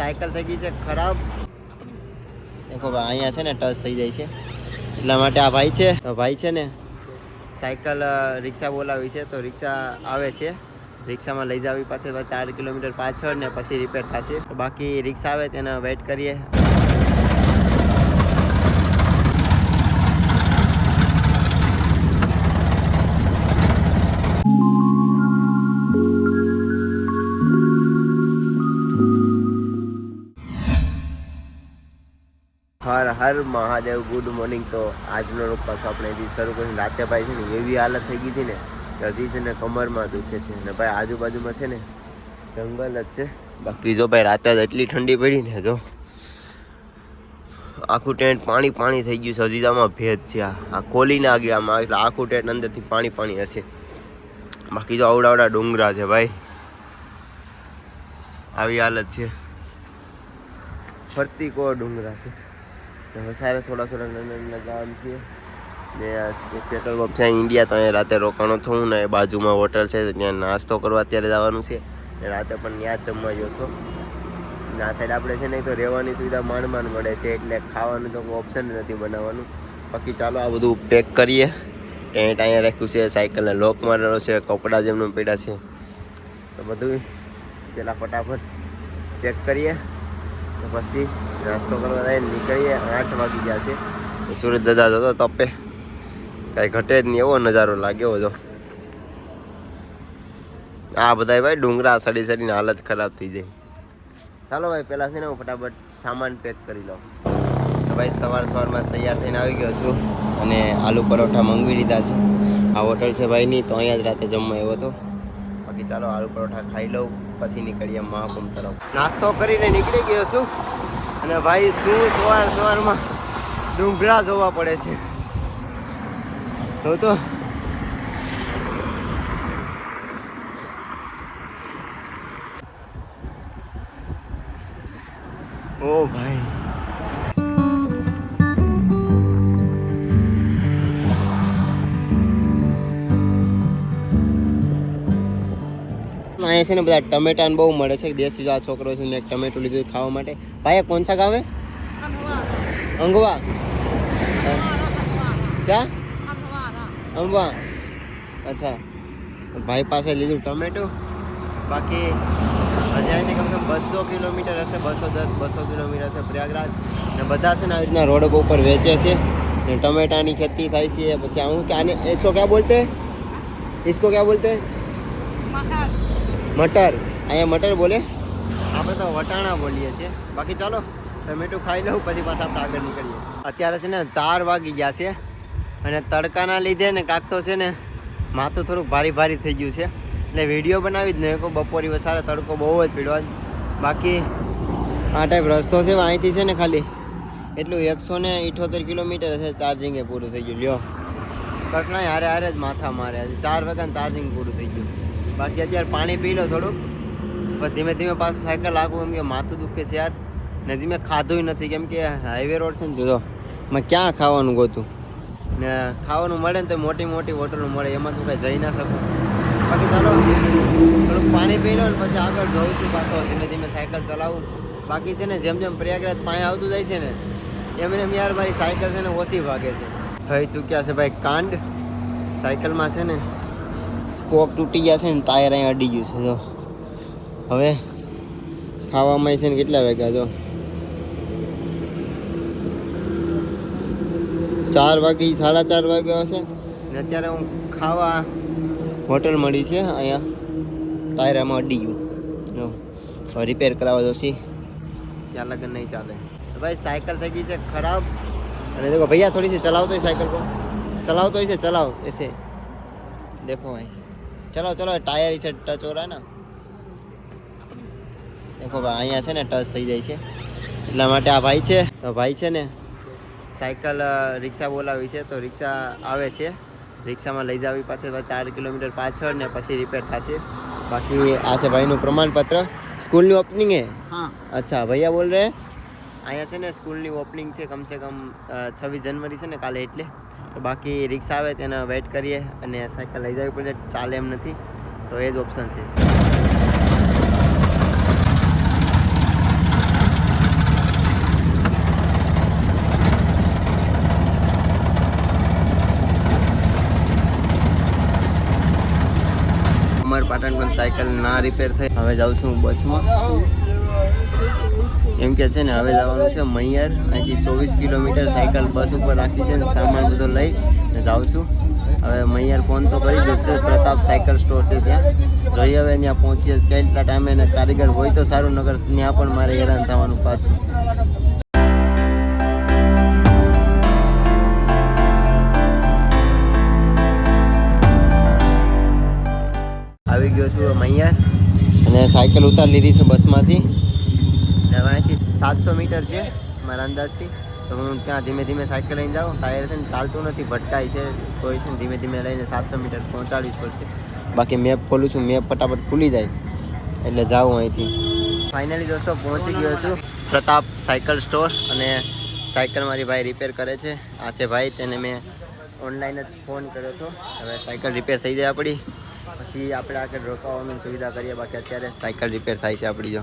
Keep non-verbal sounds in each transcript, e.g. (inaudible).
Cycle થઈ ગઈ છે, ખરાબ. દેખો ભાઈ, અહીંયા છે ને ટચ થઈ જાય છે. એટલા માટે આ ભાઈ છે. ભાઈ છે ને સાયકલ રિક્ષા બોલાવી છે, તો રિક્ષા આવે છે. રિક્ષામાં લઈ જાવી પાછળ ચાર કિલોમીટર પાછળ ને પછી રિપેર થશે. બાકી રિક્ષા આવે, તેને વેઇટ કરીએ. Har Mahadev good morning. તો આજનો રોગ પાછો આપણે અહીંથી શરૂ કરીને રાતે ભાઈ છે ને એવી હાલત થઈ ગઈ હતી ને કે હજી છે ને કમરમાં દુખે છે. ને ભાઈ આજુબાજુમાં છે ને જંગલ જ છે. બાકી જો ભાઈ રાતે એટલી ઠંડી પડી ને જો. આખું ટેન્ટ પાણી પાણી થઈ ગયું છે. હજી આમાં ભેજ છે. આ ખોલીને આગળ આમાં એટલે આખું ટેન્ટ અંદરથી પાણી પાણી હશે. બાકી જો અવડાવડા ડુંગરા છે ભાઈ. આવી હાલત છે. ફરતી કો ડુંગરા છે. વસારે થોડા થોડા નાના ગામ છે. ને પેટ્રોલ પંપ છે ઇન્ડિયા તો અહીંયા રાતે રોકાણો થવું ને બાજુમાં હોટલ છે ત્યાં નાસ્તો કરવા અત્યારે જવાનું છે. ને રાતે પણ ત્યાં જ જમવા ગયો ને આ સાઈડ આપણે છે ને તો રહેવાની સુવિધા માંડ માંડ મળે છે, એટલે ખાવાનું તો ઓપ્શન નથી બનાવવાનું. બાકી ચાલો આ બધું પેક કરીએ. ટેન્ટ અહીંયા રાખ્યું છે, સાયકલને લોક મારેલો છે, કપડાં જેમનું પીડા છે. તો બધું પેલા ફટાફટ પેક કરીએ. તો પછી નાસ્તો કરવા જાય નીકળીએ આઠ વાગી ગયા છે. સુરત દાદા જતો તપે. કાંઈ ઘટે જ નહીં એવો નજારો લાગ્યો હતો આ બધાય ભાઈ ડુંગરા સડી સડીને હાલત ખરાબ થઈ જાય. ચાલો ભાઈ પહેલાં છે ને હું ફટાફટ સામાન પેક કરી લઉં. તો ભાઈ સવાર સવારમાં તૈયાર થઈને આવી ગયો છું અને આલુ પરોઠા મંગાવી લીધા છે. આ હોટલ છે ભાઈની તો અહીંયા જ રાતે જમવા આવ્યો હતો. બાકી ચાલો આલુ પરોઠા ખાઈ લઉં પછી નીકળીએ મહાકુંભ તરફ. નાસ્તો કરીને નીકળી ગયો છું. અને ભાઈ શું સવાર સવારમાં ડુંગરા જોવા પડે છે. તો તો ઓ ભાઈ. અહીંયા છે ને બધા ટમેટાને બહુ મળે છે. દેશી આ છોકરો છે ને એક ટમેટું લીધું ખાવા માટે. ભાઈ કોણ સા ગાવે અંગવા. ક્યાં? અંગવા. અચ્છા. ભાઈ પાસે લીધું ટમેટું. બાકી હજી અહીંથી કમસે બસો કિલોમીટર હશે, બસો દસ, બસો કિલોમીટર હશે પ્રયાગરાજ. ને બધા છે ને આવી રીતના રોડ ઉપર વેચે છે. ને ટમેટાની ખેતી થાય છે. પછી આવું કે આને ઇસકો ક્યાં બોલતે? ઇસકો ક્યાં બોલતે? મકાન. મટર. અહીંયા મટર બોલે. આપણે તો વટાણા બોલીએ છીએ. બાકી ચાલો ટમેટું ખાઈ લઉં, પછી પાછા આપણે આગળ નીકળીએ. અત્યારે છે ને ચાર વાગી ગયા છે અને તડકાના લીધે ને કાંક તો છે ને માથું થોડુંક ભારી ભારી થઈ ગયું છે. એટલે વીડિયો બનાવી જ નહીં બપોરી વસારે તડકો બહુ જ પીડ્યો બાકી આ ટાઈપ રસ્તો છે, અહીંથી છે ને ખાલી. એટલું એકસો ને ઇઠોતેર કિલોમીટર છે ચાર્જિંગ પૂરું થઈ ગયું. લ્યો. કટણાય હારે હારે જ માથા મારે હજી ચાર વાગ્યાનું ચાર્જિંગ પૂરું થઈ ગયું. બાકી અત્યારે પાણી પી લો થોડુંક. પણ ધીમે ધીમે પાછું સાયકલ લાગુ, કેમ કે માથું દુખે છે યાર. ને ધીમે ખાધું નથી, કેમ કે હાઈવે રોડ છે ને જો મેં ક્યાં ખાવાનું ગોતું? ને ખાવાનું મળે ને તો મોટી મોટી હોટલો મળે, એમાં તું કાંઈ જઈ ના શકું. બાકી ચાલો, થોડુંક પાણી પી લો ને પછી આગળ જઉં છું પાછો. ધીમે ધીમે સાયકલ ચલાવું. બાકી છે ને, જેમ જેમ પ્રયાગરાજ પાણી આવતું જાય છે ને, એમ એમ યાર મારી સાયકલ છે ને ઓછી ભાગે છે. થઈ ચૂક્યા છે ભાઈ કાંડ. સાયકલમાં છે ને સ્પોક તૂટી ગયા છે ને, ટાયર અહીં અડી ગયું છે, જો. હવે ખાવામાં છે ને કેટલા વાગ્યા, જો. ચાર વાગે, સાડા ચાર વાગ્યા હશે. ને અત્યારે હું ખાવા હોટલ મળી છે, અહીંયા. ટાયર એમાં અડી ગયું. રિપેર કરાવવા જોશી. ત્યાં લગન નહીં ચાલે. ભાઈ, સાયકલ થઈ ગઈ છે ખરાબ. અને देखो भैया थोड़ी सी चलाओ तो इस साइकिल को चलाओ तो इसे चलाओ ऐसे देखो भाई चलो चलो टायर इसे टच हो रहा है ना દેખો ભાઈ અહીંયા છે ને ટચ થઈ જાય છે એટલા માટે આ ભાઈ છે તો ભાઈ છે ને સાયકલ અ, રિક્ષા બોલાવી છે તો રિક્ષા આવે છે રિક્ષામાં લઈ જાવી પાછળ ચાર કિલોમીટર પાછળ ને પછી રિપેર થશે બાકી આ છે ભાઈનું પ્રમાણપત્ર સ્કૂલની ઓપનિંગ હે हाँ અચ્છા ભૈયા બોલ રહે અહીંયા છે ને સ્કૂલની ઓપનિંગ છે, કમસે કમ છવ્વીસ જનવરી છે ને કાલે એટલે. બાકી રિક્ષા આવે તેનો વેઇટ કરીએ અને સાયકલ લઈ જવી પડે, ચાલે એમ નથી. તો એ જ ઓપ્શન છે. અમારે પાટણ પણ સાયકલ ના રિપેર થઈ. હવે જાઉં છું બસમાં. એમ કે છે ને, હવે જવાનું છે મૈયર. અહીંથી ચોવીસ કિલોમીટર સાયકલ, બસ ઉપર રાખી છે ને, સામાન બધો લઈ જાઉં છું. હવે મૈયર ફોન તો કરી દે છે, પ્રતાપ સાયકલ સ્ટોર છે ત્યાં. જોઈએ હવે ત્યાં પહોંચીએ કેટલા ટાઈમે ને કારીગર હોય તો સારું નગર ત્યાં પણ મારે હેરાન થવાનું પાછું. આવી ગયો છું મૈયર. અને સાયકલ ઉતારી લીધી છે બસમાંથી. અહીંથી સાતસો મીટર છે મારા અંદાજથી. તો હું ત્યાં ધીમે ધીમે સાયકલ લઈને જાઉં. ટાયર છે ને ચાલતું નથી, ભટકાય છે. કોઈ છે ને ધીમે ધીમે લઈને સાતસો મીટર પહોંચાડવી પડશે. બાકી મેપ ખોલું છું, મેપ ફટાફટ ખુલી જાય. એટલે જાઉં અહીંથી. ફાઇનલી દોસ્તો, પહોંચી ગયો છું. પ્રતાપ સાયકલ સ્ટોર અને સાયકલ મારી ભાઈ રિપેર કરે છે. આ છે ભાઈ, તેને મેં ઓનલાઈન જ ફોન કર્યો હતો. હવે સાયકલ રિપેર થઈ જાય આપણી. પછી આપણે આગળ રોકાવાની સુવિધા કરીએ. બાકી અત્યારે સાયકલ રિપેર થાય છે આપણી જો.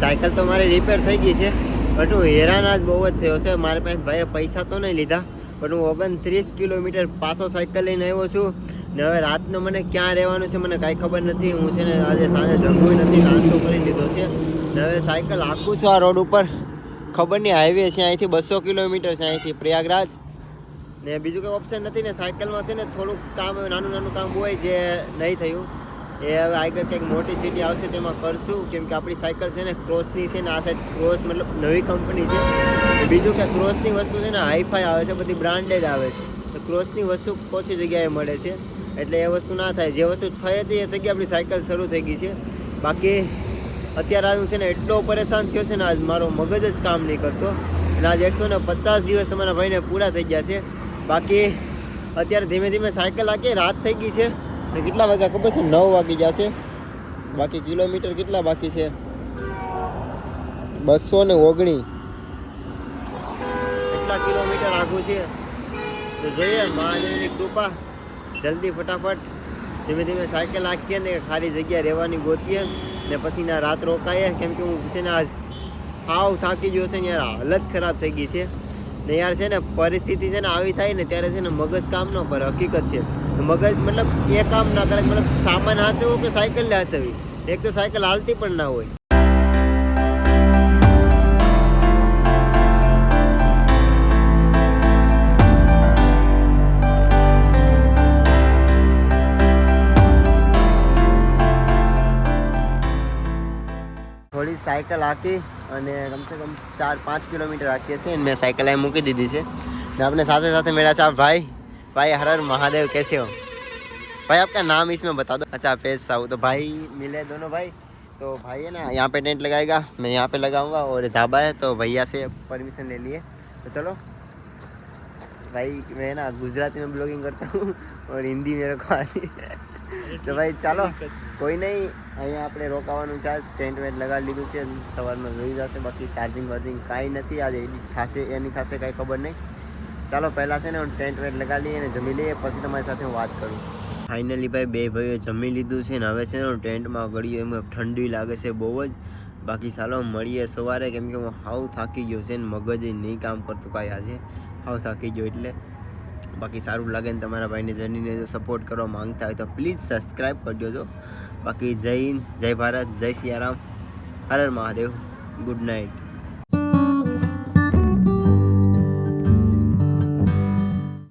સાયકલ તો મારી રિપેર થઈ ગઈ છે બટ હું હેરાન આજ બહુ જ થયો છે. મારી પાસે ભાઈએ પૈસા તો નહીં લીધા પણ હું ઓગણત્રીસ કિલોમીટર પાછો સાયકલ લઈને આવ્યો છું. ને હવે રાતનો મને ક્યાં રહેવાનું છે મને કાંઈ ખબર નથી. હું છે ને આજે સાંજે જમવું નથી, નાસ્તો કરી લીધો છે. ને હવે સાયકલ આખું છું આ રોડ ઉપર. ખબર નહીં હાઈવે છે અહીંથી બસો કિલોમીટર છે અહીંથી, પ્રયાગરાજ. ને બીજું કંઈ ઓપ્શન નથી ને, સાયકલમાં છે ને થોડુંક કામ નાનું નાનું કામ હોય જે નહીં થયું. એ હવે આગળ કંઈક મોટી સિટી આવશે તેમાં કરશું, કેમ કે આપણી સાયકલ છે ને ક્રોસની છે ને આ સાઈડ ક્રોસ મતલબ નવી કંપની છે. બીજું કે ક્રોસની વસ્તુ છે ને હાઈફાઈ આવે છે, બધી બ્રાન્ડેડ આવે છે. તો ક્રોસની વસ્તુ ઓછી જગ્યાએ મળે છે, એટલે એ વસ્તુ ના થાય. જે વસ્તુ થઈ હતી એ થકી આપણી સાયકલ શરૂ થઈ ગઈ છે. બાકી અત્યારે હું છે ને એટલો પરેશાન થયો છે ને આજ મારો મગજ જ કામ નહીં કરતો. અને આજ એકસો ને પચાસ દિવસ તમારા ભાઈને પૂરા થઈ ગયા છે. બાકી અત્યારે ધીમે ધીમે સાયકલ આખી રાત થઈ ગઈ છે. ને કેટલા વાગ્યા ખબર છે? નવ વાગી જશે. બાકી કિલોમીટર કેટલા બાકી છે? બસો ને ઓગણી. કેટલા કિલોમીટર આઘું છે. તો જોઈએ, મહાદેવની કૃપા. જલ્દી ફટાફટ ધીમે ધીમે સાયકલ આંકીએ ને ખાલી જગ્યા રહેવાની ગોતીએ ને પછી ના રાત રોકાઈએ. કેમ કે હું છે ને આજ હાવ થાકી ગયો છે ને યાર, હાલત ખરાબ થઈ ગઈ છે. ને યાર છે ને પરિસ્થિતિ છે ને આવી થાય ને ત્યારે છે ને મગજ કામ ન કરે, હકીકત છે. મગજ મતલબ એ કામ ના કરે. મતલબ સામાન હાચવો કે સાયકલ હાચવી એક તો સાયકલ હાલતી પણ ના હોય. થોડી સાયકલ હાકી અને કમસે કમ ચાર પાંચ કિલોમીટર હાકીએ છીએ મેં સાયકલ અહીં મૂકી દીધી છે. ને આપણે સાથે સાથે મેળા છે ભાઈ. भाई हर हर महादेव कैसे हो भाई आपका नाम इसमें बता दो अच्छा पेश साहू तो भाई मिले दोनों भाई तो भाई है ना यहाँ पे टेंट लगाएगा मैं यहाँ पे लगाऊंगा और ये ढाबा है तो भैया से परमिशन ले लिए तो चलो भाई मैं ना गुजराती में ब्लॉगिंग करता हूँ (laughs) और हिंदी मेरे को आती है તો ભાઈ ચાલો કોઈ નહીં અહીંયા આપણે રોકાવાનું છે ટેન્ટ વેન્ટ લગાડી લીધું છે સવારમાં જોઈ જશે બાકી ચાર્જિંગ વાર્જિંગ કાંઈ નથી આજે એડિટ થશે એની થશે કાંઈ ખબર નહીં ચાલો, પહેલાં છે ને હું ટેન્ટ વેન્ટ લઈએ અને જમી લઈએ, પછી તમારી સાથે હું વાત કરું. ફાઇનલી ભાઈ, બે ભાઈઓ જમી લીધું છે ને હવે છે ને હું ટેન્ટમાં ગળીએ એમ ઠંડી લાગે છે બહુ જ. બાકી ચાલો, મળીએ સવારે, કેમ કે હું હાવ થાકી ગયો છે ને મગજ નહીં કામ કરતું કાંઈ આજે. હાવ થાકી ગયો એટલે. બાકી સારું લાગે ને તમારા ભાઈને જર્નીને જો સપોર્ટ કરવા માંગતા હોય તો પ્લીઝ સબસ્ક્રાઈબ કરજો તો બાકી જય હિન્દ, જય ભારત, જય સિયારામ. હર હર મહાદેવ. Good night